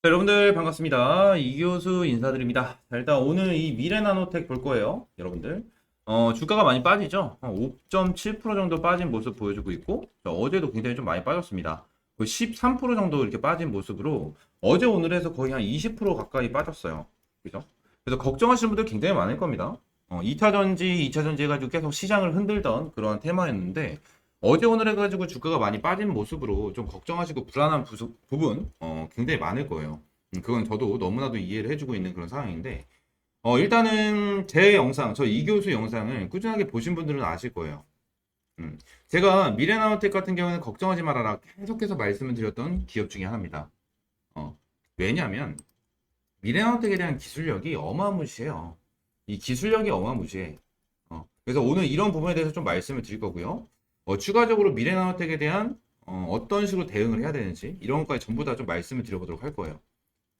자, 여러분들 반갑습니다. 이교수 인사드립니다. 자, 일단 오늘 이 미래나노텍 볼 거예요. 여러분들. 어, 주가가 많이 빠지죠? 한5.7% 정도 빠진 모습 보여주고 있고, 자, 어제도 굉장히 좀 많이 빠졌습니다. 거의 13% 정도 이렇게 빠진 모습으로 어제 오늘에서 거의 한 20% 가까이 빠졌어요. 그죠? 그래서 걱정하시는 분들 굉장히 많을 겁니다. 어, 2차 전지, 2차 전지 해가지고 계속 시장을 흔들던 그러한 테마였는데, 어제 오늘 해가지고 주가가 많이 빠진 모습으로 좀 걱정하시고 불안한 부수- 부분 어, 굉장히 많을 거예요. 음, 그건 저도 너무나도 이해를 해주고 있는 그런 상황인데 어, 일단은 제 영상, 저 이 교수 영상을 꾸준하게 보신 분들은 아실 거예요. 음, 제가 미래나우텍 같은 경우는 걱정하지 말아라 계속해서 말씀을 드렸던 기업 중에 하나입니다. 어, 왜냐하면 미래나우텍에 대한 기술력이 어마무시해요. 이 기술력이 어마무시해. 어, 그래서 오늘 이런 부분에 대해서 좀 말씀을 드릴 거고요. 어, 추가적으로 미래나우텍에 대한 어, 떤 식으로 대응을 해야 되는지 이런 것까지 전부 다 좀 말씀을 드려보도록 할 거예요.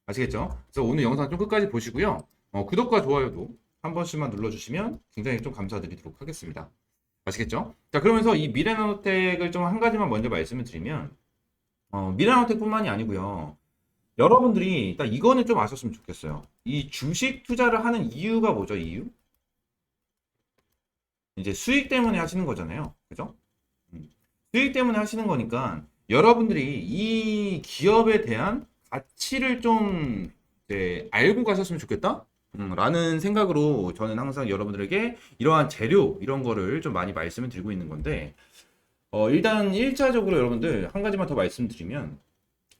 아시겠죠? 그래서 오늘 영상 좀 끝까지 보시고요. 어, 구독과 좋아요도 한 번씩만 눌러주시면 굉장히 좀 감사드리도록 하겠습니다. 아시겠죠? 자, 그러면서 이 미래나우텍을 좀 한 가지만 먼저 말씀을 드리면 어, 미래나우텍뿐만이 아니고요. 여러분들이 딱 이거는 좀 아셨으면 좋겠어요. 이 주식 투자를 하는 이유가 뭐죠? 이유? 이제 수익 때문에 하시는 거잖아요. 그죠? 음. 수익 때문에 하시는 거니까 여러분들이 이 기업에 대한 가치를 좀 이제 알고 가셨으면 좋겠다? 음, 라는 생각으로 저는 항상 여러분들에게 이러한 재료, 이런 거를 좀 많이 말씀을 드리고 있는 건데, 어, 일단 1차적으로 여러분들 한 가지만 더 말씀드리면,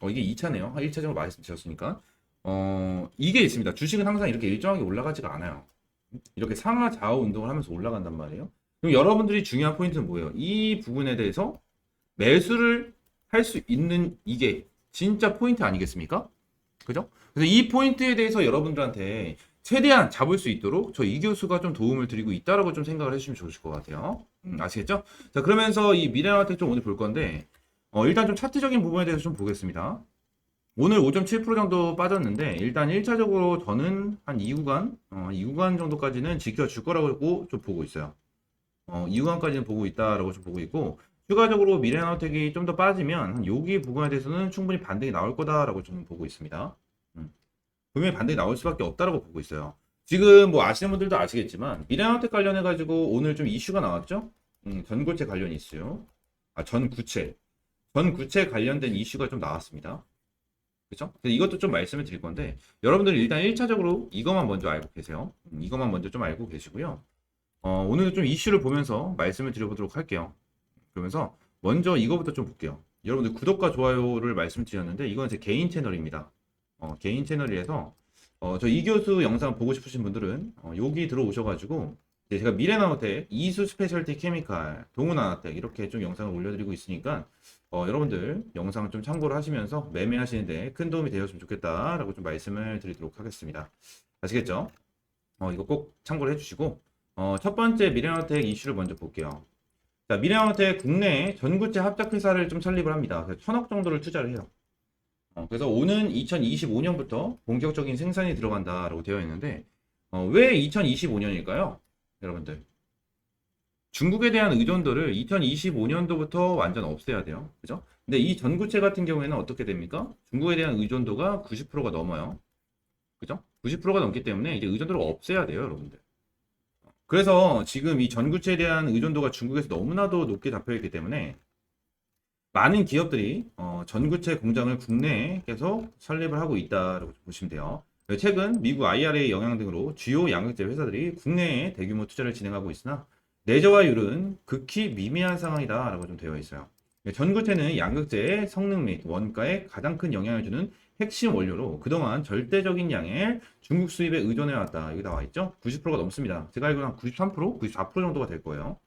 어, 이게 2차네요. 1차적으로 말씀드렸으니까. 어, 이게 있습니다. 주식은 항상 이렇게 일정하게 올라가지가 않아요. 이렇게 상하 좌우 운동을 하면서 올라간단 말이에요. 그럼 여러분들이 중요한 포인트는 뭐예요? 이 부분에 대해서 매수를 할 수 있는 이게 진짜 포인트 아니겠습니까? 그죠? 그래서 이 포인트에 대해서 여러분들한테 최대한 잡을 수 있도록 저 이 교수가 좀 도움을 드리고 있다라고 좀 생각을 해주시면 좋으실 것 같아요. 음, 아시겠죠? 자, 그러면서 이 미래한테 좀 오늘 볼 건데, 어, 일단 좀 차트적인 부분에 대해서 좀 보겠습니다. 오늘 5.7% 정도 빠졌는데, 일단 1차적으로 저는 한 2구간, 어, 2구간 정도까지는 지켜줄 거라고 좀 보고 있어요. 어, 2구간까지는 보고 있다라고 좀 보고 있고, 추가적으로 미래나우텍이 좀 더 빠지면 한 여기 부분에 대해서는 충분히 반등이 나올 거다라고 좀 보고 있습니다. 음. 분명히 반등이 나올 수밖에 없다라고 보고 있어요. 지금 뭐 아시는 분들도 아시겠지만 미래나우텍 관련해 가지고 오늘 좀 이슈가 나왔죠? 음, 전고체 관련 이슈. 아, 전구체. 전구체 관련된 이슈가 좀 나왔습니다. 그죠? 이것도 좀 말씀을 드릴 건데 여러분들은 일단 1차적으로 이것만 먼저 알고 계세요. 음, 이것만 먼저 좀 알고 계시고요. 어, 오늘 좀 이슈를 보면서 말씀을 드려보도록 할게요. 그러면서 먼저 이거부터 좀 볼게요. 여러분들 구독과 좋아요를 말씀드렸는데 이건 제 개인 채널입니다. 어, 개인 채널이라서 어, 저 이 교수 영상 보고 싶으신 분들은 어, 여기 들어오셔가지고 제가 미래나우텍 이수 스페셜티 케미칼 동훈아나텍 이렇게 좀 영상을 올려드리고 있으니까 어, 여러분들 영상을 좀 참고를 하시면서 매매하시는데 큰 도움이 되었으면 좋겠다라고 좀 말씀을 드리도록 하겠습니다. 아시겠죠? 어, 이거 꼭 참고를 해주시고 어, 첫 번째 미래나우텍 이슈를 먼저 볼게요. 자, 미래나우텍 국내 전구체 합작 회사를 좀 설립을 합니다. 그래서 천억 정도를 투자를 해요. 어, 그래서 오는 2025년부터 본격적인 생산이 들어간다라고 되어 있는데 어, 왜 2025년일까요? 여러분들 중국에 대한 의존도를 2025년도부터 완전 없애야 돼요. 그죠? 근데 이 전구체 같은 경우에는 어떻게 됩니까? 중국에 대한 의존도가 90%가 넘어요. 그죠? 90%가 넘기 때문에 이제 의존도를 없애야 돼요, 여러분들. 그래서 지금 이 전구체에 대한 의존도가 중국에서 너무나도 높게 잡혀 있기 때문에 많은 기업들이 어, 전구체 공장을 국내에 계속 설립을 하고 있다고 보시면 돼요. 최근 미국 IRA 영향 등으로 주요 양극재 회사들이 국내에 대규모 투자를 진행하고 있으나 내재화율은 극히 미미한 상황이다라고 좀 되어 있어요. 전구체는 양극재의 성능 및 원가에 가장 큰 영향을 주는 핵심 원료로 그동안 절대적인 양의 중국 수입에 의존해왔다. 여기 나와 있죠? 90%가 넘습니다. 제가 알기로는 한 93%, 94% 정도가 될 거예요.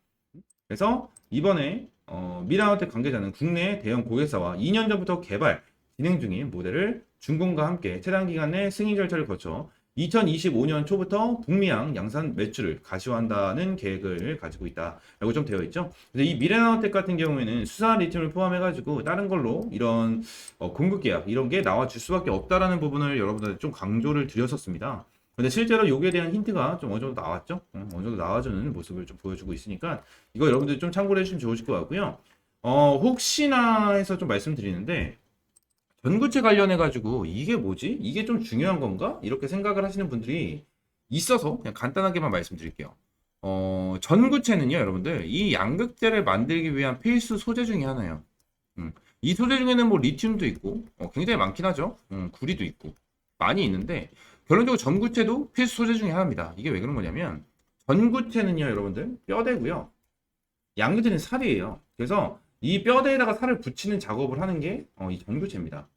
그래서 이번에 어, 미라우텍 관계자는 국내 대형 고객사와 2년 전부터 개발, 진행 중인 모델을 중공과 함께 최단 기간 내 승인 절차를 거쳐 2025년 초부터 북미양 양산 매출을 가시화한다는 계획을 가지고 있다라고 좀 되어 있죠. 그래서 이 미래나우텍 같은 경우에는 수산 리튬을 포함해가지고 다른 걸로 이런 어, 공급 계약 이런 게 나와줄 수밖에 없다라는 부분을 여러분들한테 좀 강조를 드렸었습니다. 근데 실제로 여기에 대한 힌트가 좀 어느 정도 나왔죠. 어, 어느 정도 나와주는 모습을 좀 보여주고 있으니까 이거 여러분들 좀 참고를 해주시면 좋으실 것 같고요. 어, 혹시나 해서 좀 말씀드리는데 전구체 관련해 가지고 이게 뭐지? 이게 좀 중요한 건가? 이렇게 생각을 하시는 분들이 있어서 그냥 간단하게만 말씀드릴게요. 어, 전구체는요, 여러분들, 이 양극재를 만들기 위한 필수 소재 중에 하나예요. 음, 이 소재 중에는 뭐 리튬도 있고, 어, 굉장히 많긴 하죠. 음, 구리도 있고, 많이 있는데, 결론적으로 전구체도 필수 소재 중에 하나입니다. 이게 왜 그런 거냐면, 전구체는요, 여러분들, 뼈대고요. 양극재는 살이에요. 그래서 이 뼈대에다가 살을 붙이는 작업을 하는 게, 어, 이 전구체입니다.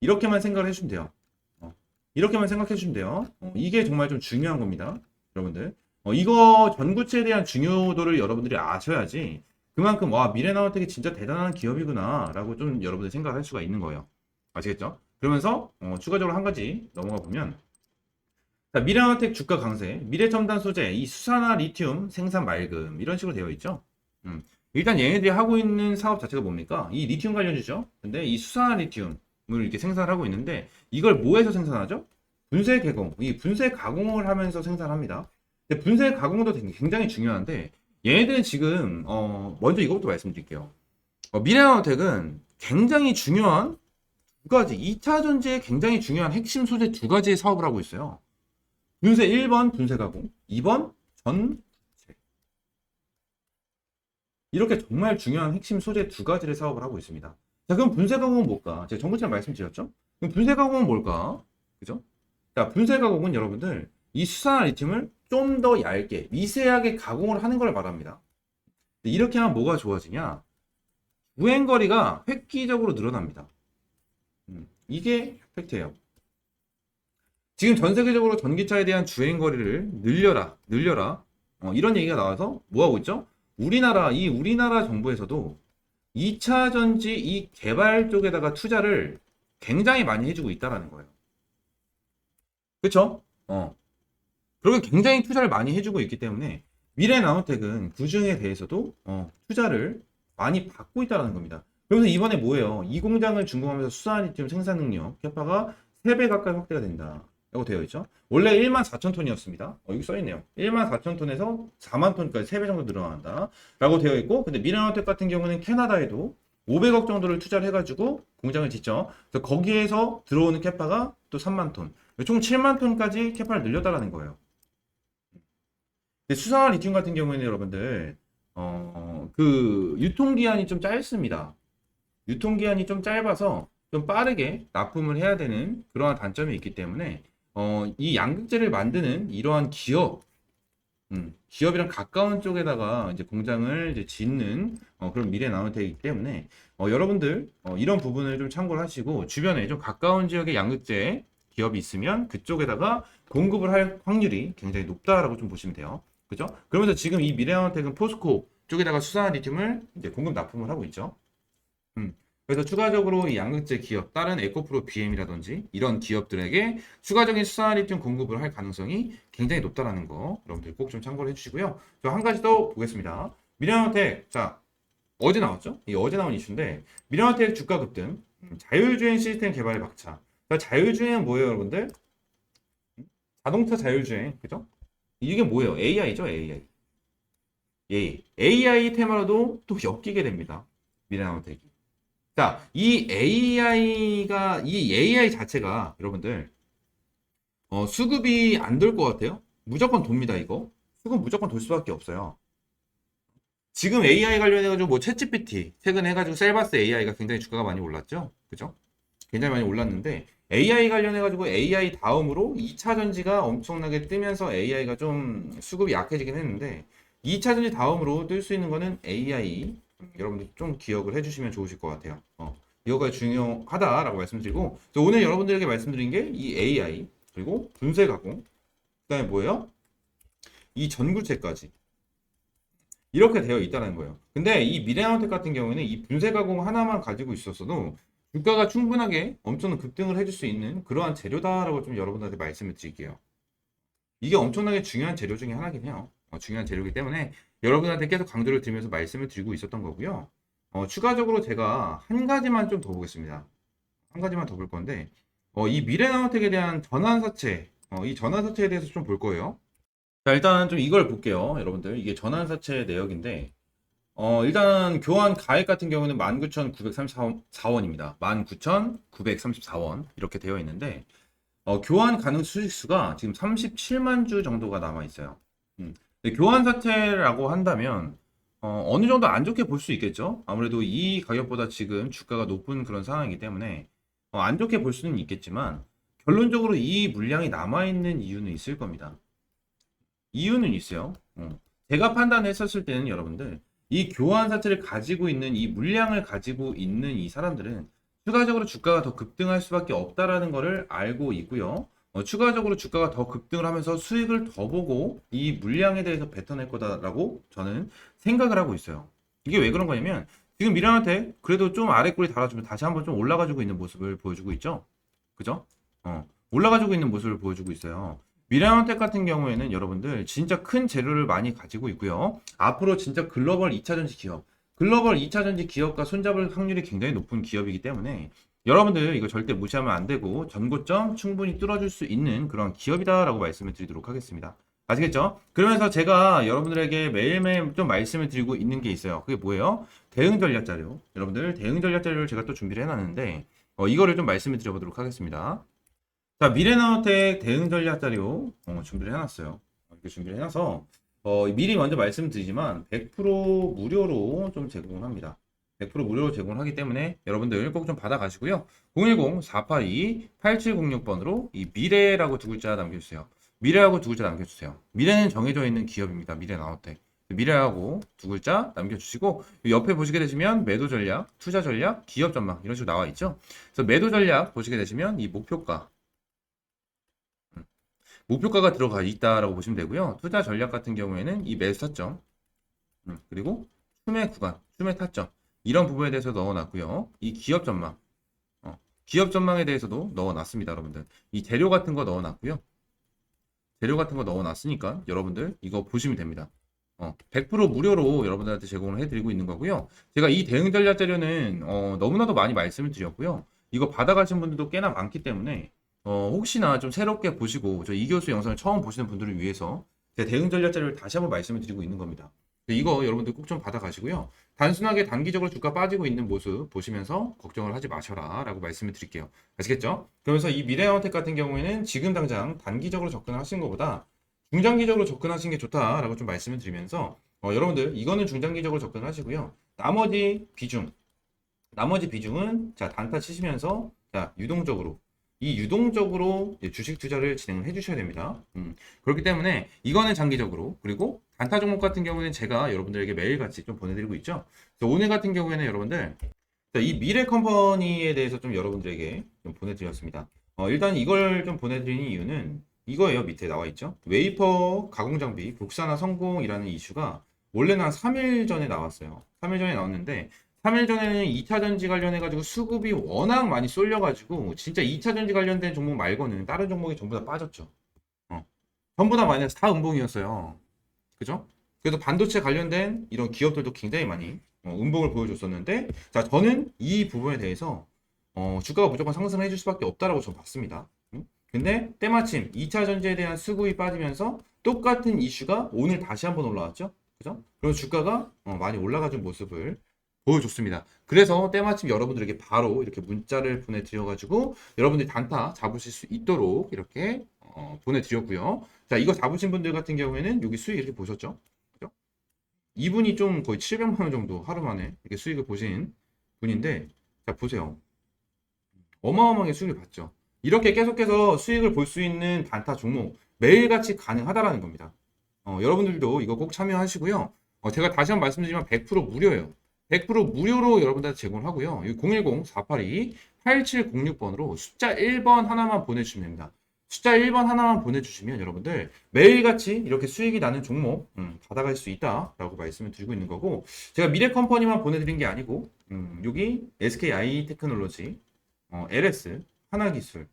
이렇게만 생각을 해주시면 돼요. 어, 이렇게만 생각해 주시면 돼요. 어, 이게 정말 좀 중요한 겁니다. 여러분들. 어, 이거 전구체에 대한 중요도를 여러분들이 아셔야지 그만큼 와 미래나우텍이 진짜 대단한 기업이구나 라고 좀 여러분들 생각할 수가 있는 거예요. 아시겠죠? 그러면서 어, 추가적으로 한 가지 넘어가 보면 자, 미래나우텍 주가 강세, 미래첨단 소재, 이 수산화 리튬 생산 맑음 이런 식으로 되어 있죠. 음, 일단 얘네들이 하고 있는 사업 자체가 뭡니까? 이 리튬 관련주죠. 근데 이 수산화 리튬을 이렇게 생산을 하고 있는데 이걸 뭐해서 생산하죠? 분쇄 개공, 이 분쇄 가공을 하면서 생산합니다. 근데 분쇄 가공도 굉장히 중요한데 얘네들은 지금 어 먼저 이것부터 말씀드릴게요. 어, 미래나노텍은 굉장히 중요한 두 가지 2차 전지에 굉장히 중요한 핵심 소재 두 가지의 사업을 하고 있어요. 분쇄 1번 분쇄 가공, 2번 전체. 이렇게 정말 중요한 핵심 소재 두 가지를 사업을 하고 있습니다. 자, 그럼 분쇄 가공은 뭘까? 제가 전부처럼 말씀드렸죠? 그럼 분쇄 가공은 뭘까? 그죠? 자, 분쇄 가공은 여러분들 이 수산화 리튬을 좀 더 얇게 미세하게 가공을 하는 걸 말합니다. 이렇게 하면 뭐가 좋아지냐? 주행거리가 획기적으로 늘어납니다. 음, 이게 팩트예요. 지금 전 세계적으로 전기차에 대한 주행거리를 늘려라, 늘려라. 어, 이런 얘기가 나와서 뭐 하고 있죠? 우리나라, 이 우리나라 정부에서도 2차 전지 이 개발 쪽에다가 투자를 굉장히 많이 해주고 있다라는 거예요. 그쵸? 어. 그리고 굉장히 투자를 많이 해주고 있기 때문에 미래 나노텍은 그 중에 대해서도 어, 투자를 많이 받고 있다는 겁니다. 그래서 이번에 뭐예요? 이 공장을 준공하면서 수산 리튬 생산 능력 캐파가 3배 가까이 확대가 된다. 라고 되어 있죠. 원래 1만 4천 톤이었습니다. 어, 여기 써있네요. 1만 4천 톤에서 4만 톤까지 3배 정도 늘어난다. 라고 되어 있고, 근데 미래나노텍 같은 경우는 캐나다에도 500억 정도를 투자를 해가지고 공장을 짓죠. 그래서 거기에서 들어오는 캐파가 또 3만 톤. 총 7만 톤까지 캐파를 늘렸다라는 거예요. 근데 수산화 리튬 같은 경우에는 여러분들 어, 그 유통기한이 좀 짧습니다. 유통기한이 좀 짧아서 좀 빠르게 납품을 해야 되는 그러한 단점이 있기 때문에 어, 이 양극재를 만드는 이러한 기업, 음, 기업이랑 가까운 쪽에다가 이제 공장을 이제 짓는 어, 그런 미래 나노텍이기 때문에 어, 여러분들 어, 이런 부분을 좀 참고를 하시고 주변에 좀 가까운 지역에 양극재 기업이 있으면 그쪽에다가 공급을 할 확률이 굉장히 높다라고 좀 보시면 돼요. 그죠? 그러면서 지금 이 미래 나노텍은 포스코 쪽에다가 수산화 리튬을 이제 공급 납품을 하고 있죠. 음. 그래서 추가적으로 이 양극재 기업, 다른 에코프로 BM이라든지 이런 기업들에게 추가적인 수산화 리튬 공급을 할 가능성이 굉장히 높다라는 거 여러분들 꼭 좀 참고를 해주시고요. 저 한 가지 더 보겠습니다. 미래나노텍, 자 어제 나왔죠? 이 어제 나온 이슈인데 미래나노텍 주가 급등, 음, 자율주행 시스템 개발에 박차. 자, 자율주행은 뭐예요, 여러분들? 음? 자동차 자율주행, 그죠? 이게 뭐예요? AI죠, AI. 예, AI 테마로도 또 엮이게 됩니다. 미래나노텍이. 자, 이 AI가, 이 AI 자체가 여러분들, 어, 수급이 안돌것 같아요? 무조건 돕니다, 이거. 수급 무조건 돌 수밖에 없어요. 지금 AI 관련해가지고 뭐 챗GPT, 최근에 해가지고 셀바스 AI가 굉장히 주가가 많이 올랐죠? 그죠? 굉장히 많이 올랐는데, AI 관련해가지고 AI 다음으로 2차 전지가 엄청나게 뜨면서 AI가 좀 수급이 약해지긴 했는데 2차 전지 다음으로 뜰 수 있는 거는 AI 여러분들 좀 기억을 해주시면 좋으실 것 같아요. 어, 이거가 중요하다라고 말씀드리고 오늘 여러분들에게 말씀드린 게 이 AI 그리고 분쇄 가공 그다음에 뭐예요? 이 전구체까지 이렇게 되어 있다는 거예요. 근데 이 미래나노텍 같은 경우에는 이 분쇄 가공 하나만 가지고 있었어도 주가가 충분하게 엄청난 급등을 해줄 수 있는 그러한 재료다라고 좀 여러분들한테 말씀을 드릴게요. 이게 엄청나게 중요한 재료 중에 하나긴 해요. 어, 중요한 재료이기 때문에 여러분한테 계속 강조를 드리면서 말씀을 드리고 있었던 거고요. 어, 추가적으로 제가 한 가지만 좀 더 보겠습니다. 한 가지만 더 볼 건데 어, 이 미래나노텍에 대한 전환사채, 어, 이 전환사채에 대해서 좀 볼 거예요. 자, 일단 좀 이걸 볼게요. 여러분들. 이게 전환사채 내역인데 어, 일단 교환 가액 같은 경우는 19,934원입니다. 19,934원 이렇게 되어 있는데 어, 교환 가능 수익수가 지금 37만 주 정도가 남아 있어요. 음. 근데 교환 사태라고 한다면 어, 어느 정도 안 좋게 볼 수 있겠죠. 아무래도 이 가격보다 지금 주가가 높은 그런 상황이기 때문에 어, 안 좋게 볼 수는 있겠지만 결론적으로 이 물량이 남아 있는 이유는 있을 겁니다. 이유는 있어요. 어. 제가 판단했었을 때는 여러분들 이 교환 사채를 가지고 있는 이 물량을 가지고 있는 이 사람들은 추가적으로 주가가 더 급등할 수밖에 없다라는 것을 알고 있고요. 어, 추가적으로 주가가 더 급등을 하면서 수익을 더 보고 이 물량에 대해서 뱉어낼 거다라고 저는 생각을 하고 있어요. 이게 왜 그런 거냐면 지금 미량한테 그래도 좀 아래 꼬리 달아주면 다시 한번 좀 올라가지고 있는 모습을 보여주고 있죠. 그죠? 어, 올라가지고 있는 모습을 보여주고 있어요. 미래원텍 같은 경우에는 여러분들 진짜 큰 재료를 많이 가지고 있고요. 앞으로 진짜 글로벌 2차전지 기업, 글로벌 2차전지 기업과 손잡을 확률이 굉장히 높은 기업이기 때문에 여러분들 이거 절대 무시하면 안 되고 전고점 충분히 뚫어줄 수 있는 그런 기업이다라고 말씀을 드리도록 하겠습니다. 아시겠죠? 그러면서 제가 여러분들에게 매일매일 좀 말씀을 드리고 있는 게 있어요. 그게 뭐예요? 대응 전략 자료. 여러분들 대응 전략 자료를 제가 또 준비를 해놨는데 어, 이거를 좀 말씀을 드려보도록 하겠습니다. 자, 미래나우텍 대응 전략 자료 어, 준비를 해놨어요. 이렇게 준비를 해놔서 어, 미리 먼저 말씀드리지만 100% 무료로 좀 제공을 합니다. 100% 무료로 제공을 하기 때문에 여러분들 꼭좀 받아가시고요. 010-482-8706번으로 이 미래라고 두 글자 남겨주세요. 미래하고 두 글자 남겨주세요. 미래는 정해져 있는 기업입니다. 미래 나우텍. 미래하고 두 글자 남겨주시고 옆에 보시게 되시면 매도 전략, 투자 전략, 기업 전망 이런 식으로 나와 있죠. 그래서 매도 전략 보시게 되시면 이 목표가 목표가가 들어가 있다라고 보시면 되고요. 투자 전략 같은 경우에는 이 매수 타점, 음, 그리고 추매 구간, 추매 타점 이런 부분에 대해서 넣어놨고요. 이 기업 전망, 어, 기업 전망에 대해서도 넣어놨습니다, 여러분들. 이 재료 같은 거 넣어놨고요. 재료 같은 거 넣어놨으니까 여러분들 이거 보시면 됩니다. 어, 100% 무료로 여러분들한테 제공을 해드리고 있는 거고요. 제가 이 대응 전략 자료는 어, 너무나도 많이 말씀을 드렸고요. 이거 받아가신 분들도 꽤나 많기 때문에 어, 혹시나 좀 새롭게 보시고 저 이 교수 영상을 처음 보시는 분들을 위해서 제 대응 전략 자료를 다시 한번 말씀을 드리고 있는 겁니다. 이거 여러분들 꼭 좀 받아가시고요. 단순하게 단기적으로 주가 빠지고 있는 모습 보시면서 걱정을 하지 마셔라 라고 말씀을 드릴게요. 아시겠죠? 그러면서 이 미래원택 같은 경우에는 지금 당장 단기적으로 접근을 하시는 것보다 중장기적으로 접근하시는 게 좋다라고 좀 말씀을 드리면서 어, 여러분들 이거는 중장기적으로 접근하시고요. 나머지 비중, 나머지 비중은 자 단타 치시면서 자 유동적으로 이 유동적으로 주식 투자를 진행을 해주셔야 됩니다. 음, 그렇기 때문에 이거는 장기적으로 그리고 단타 종목 같은 경우는 제가 여러분들에게 매일같이 좀 보내드리고 있죠. 오늘 같은 경우에는 여러분들 자, 이 미래 컴퍼니에 대해서 좀 여러분들에게 좀 보내드렸습니다. 어, 일단 이걸 좀 보내드리는 이유는 이거예요. 밑에 나와 있죠. 웨이퍼 가공 장비 국산화 성공이라는 이슈가 원래는 한 3일 전에 나왔어요. 3일 전에 나왔는데 3일 전에는 2차 전지 관련해가지고 수급이 워낙 많이 쏠려가지고 진짜 2차 전지 관련된 종목 말고는 다른 종목이 전부 다 빠졌죠. 어. 전부 다 마이너스 다 음봉이었어요. 그죠? 그래서 반도체 관련된 이런 기업들도 굉장히 많이 어, 음봉을 보여줬었는데 자 저는 이 부분에 대해서 어, 주가가 무조건 상승을 해줄 수밖에 없다라고 저는 봤습니다. 음? 근데 때마침 2차 전지에 대한 수급이 빠지면서 똑같은 이슈가 오늘 다시 한번 올라왔죠. 그죠? 그럼 주가가 어, 많이 올라가준 모습을 보여줬습니다. 그래서 때마침 여러분들에게 바로 이렇게 문자를 보내드려가지고 여러분들이 단타 잡으실 수 있도록 이렇게 어, 보내드렸고요. 자, 이거 잡으신 분들 같은 경우에는 여기 수익 이렇게 보셨죠? 그죠? 이분이 좀 거의 700만 원 정도 하루 만에 이렇게 수익을 보신 분인데, 자, 보세요. 어마어마하게 수익을 봤죠. 이렇게 계속해서 수익을 볼 수 있는 단타 종목 매일같이 가능하다라는 겁니다. 어, 여러분들도 이거 꼭 참여하시고요. 어, 제가 다시 한번 말씀드리지만 100% 무료예요. 100% 무료로 여러분들한테 제공을 하고요. 010-482-8706번으로 숫자 1번 하나만 보내주시면 됩니다. 숫자 1번 하나만 보내주시면 여러분들 매일같이 이렇게 수익이 나는 종목 음, 받아갈 수 있다라고 말씀을 드리고 있는 거고 제가 미래 컴퍼니만 보내드린 게 아니고 음, 여기 SKI 테크놀로지, 어, LS, 하나기술,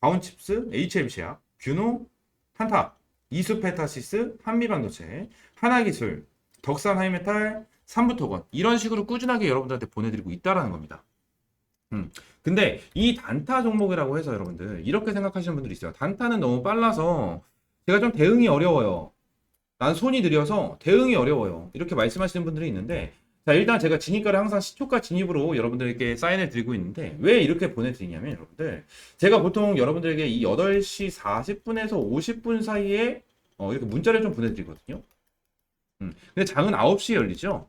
가온칩스, HMC약, 뷰노, 한타, 이수페타시스, 한미반도체, 하나기술, 덕산 하이메탈, 3부 토건 이런 식으로 꾸준하게 여러분들한테 보내드리고 있다라는 겁니다. 음. 근데 이 단타 종목이라고 해서 여러분들 이렇게 생각하시는 분들이 있어요. 단타는 너무 빨라서 제가 좀 대응이 어려워요. 난 손이 느려서 대응이 어려워요. 이렇게 말씀하시는 분들이 있는데 자, 일단 제가 진입가를 항상 시초가 진입으로 여러분들께 사인을 드리고 있는데 왜 이렇게 보내드리냐면 여러분들 제가 보통 여러분들에게 이 8시 40분에서 50분 사이에 어, 이렇게 문자를 좀 보내드리거든요. 음, 근데 장은 9시에 열리죠.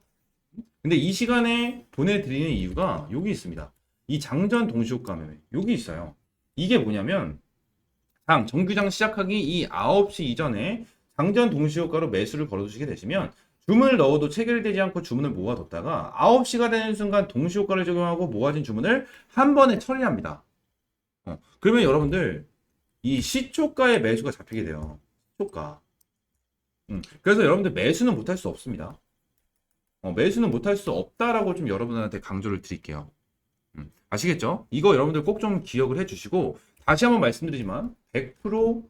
근데 이 시간에 보내드리는 이유가 여기 있습니다. 이 장전 동시효과 매매 여기 있어요. 이게 뭐냐면 장 정규장 시작하기 이 9시 이전에 장전 동시효과로 매수를 걸어두시게 되시면 주문을 넣어도 체결되지 않고 주문을 모아뒀다가 9시가 되는 순간 동시효과를 적용하고 모아진 주문을 한 번에 처리합니다. 어, 그러면 여러분들 이 시초가의 매수가 잡히게 돼요. 시초가. 음, 그래서 여러분들 매수는 못할 수 없습니다. 어, 매수는 못할 수 없다라고 좀 여러분들한테 강조를 드릴게요. 음, 아시겠죠? 이거 여러분들 꼭 좀 기억을 해주시고 다시 한번 말씀드리지만 100%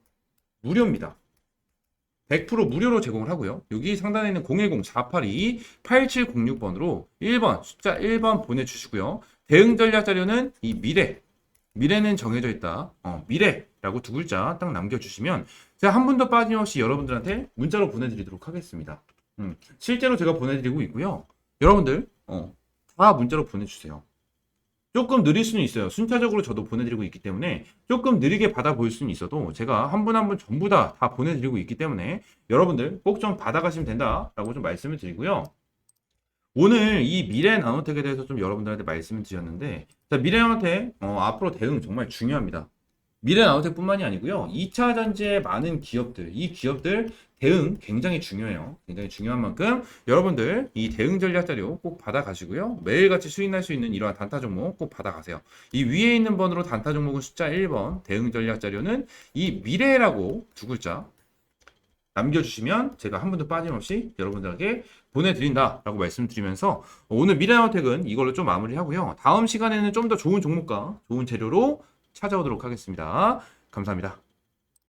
무료입니다. 100% 무료로 제공을 하고요. 여기 상단에 있는 010-482-8706번으로 1번 숫자 1번 보내주시고요. 대응 전략 자료는 이 미래 미래는 정해져 있다. 어, 미래라고 두 글자 딱 남겨주시면 제가 한 분도 빠짐없이 여러분들한테 문자로 보내드리도록 하겠습니다. 음, 실제로 제가 보내드리고 있고요. 여러분들 어, 다 문자로 보내주세요. 조금 느릴 수는 있어요. 순차적으로 저도 보내드리고 있기 때문에 조금 느리게 받아볼 수는 있어도 제가 한 분 한 분 전부 다 다 보내드리고 있기 때문에 여러분들 꼭 좀 받아가시면 된다라고 좀 말씀을 드리고요. 오늘 이 미래 나노텍에 대해서 좀 여러분들한테 말씀을 드렸는데 자, 미래 나노텍 어, 앞으로 대응 정말 중요합니다. 미래 나노텍뿐만이 아니고요. 2차 전지의 많은 기업들, 이 기업들 대응 굉장히 중요해요. 굉장히 중요한 만큼 여러분들 이 대응 전략 자료 꼭 받아가시고요. 매일같이 수익 날 수 있는 이러한 단타 종목 꼭 받아가세요. 이 위에 있는 번호로 단타 종목은 숫자 1번, 대응 전략 자료는 이 미래라고 두 글자 남겨주시면 제가 한 분도 빠짐없이 여러분들에게 보내드린다라고 말씀드리면서 오늘 미래나우텍은 이걸로 좀 마무리하고요. 다음 시간에는 좀 더 좋은 종목과 좋은 재료로 찾아오도록 하겠습니다. 감사합니다.